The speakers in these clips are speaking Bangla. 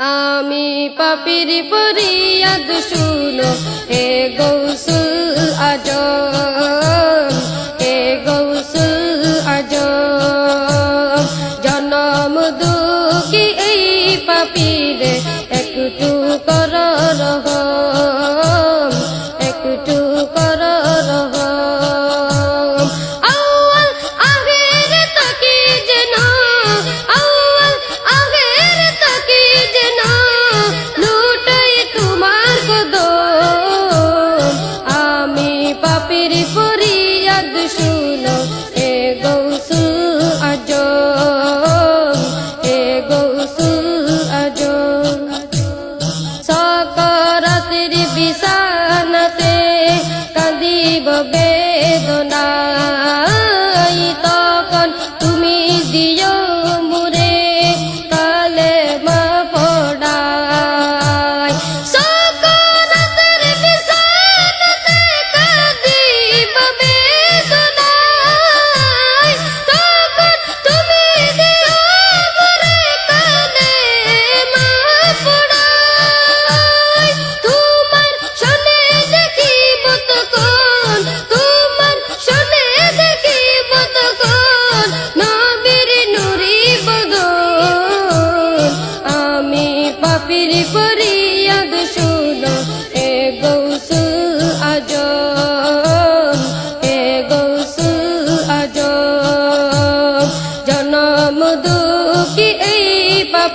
আমি পাপির পরিয়াদ শুনো। হে গৌসুল আজ হে গৌসুল আজ জনম দুঃখী এই পাপিরে একটু কর।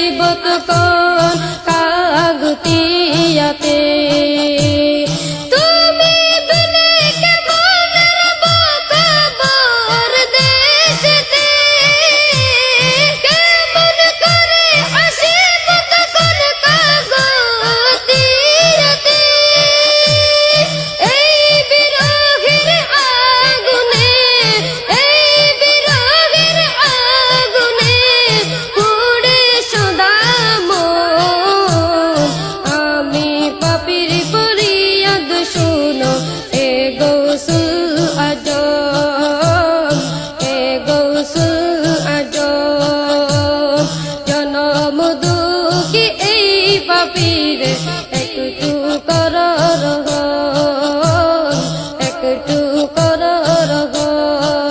গীবত কর দরগো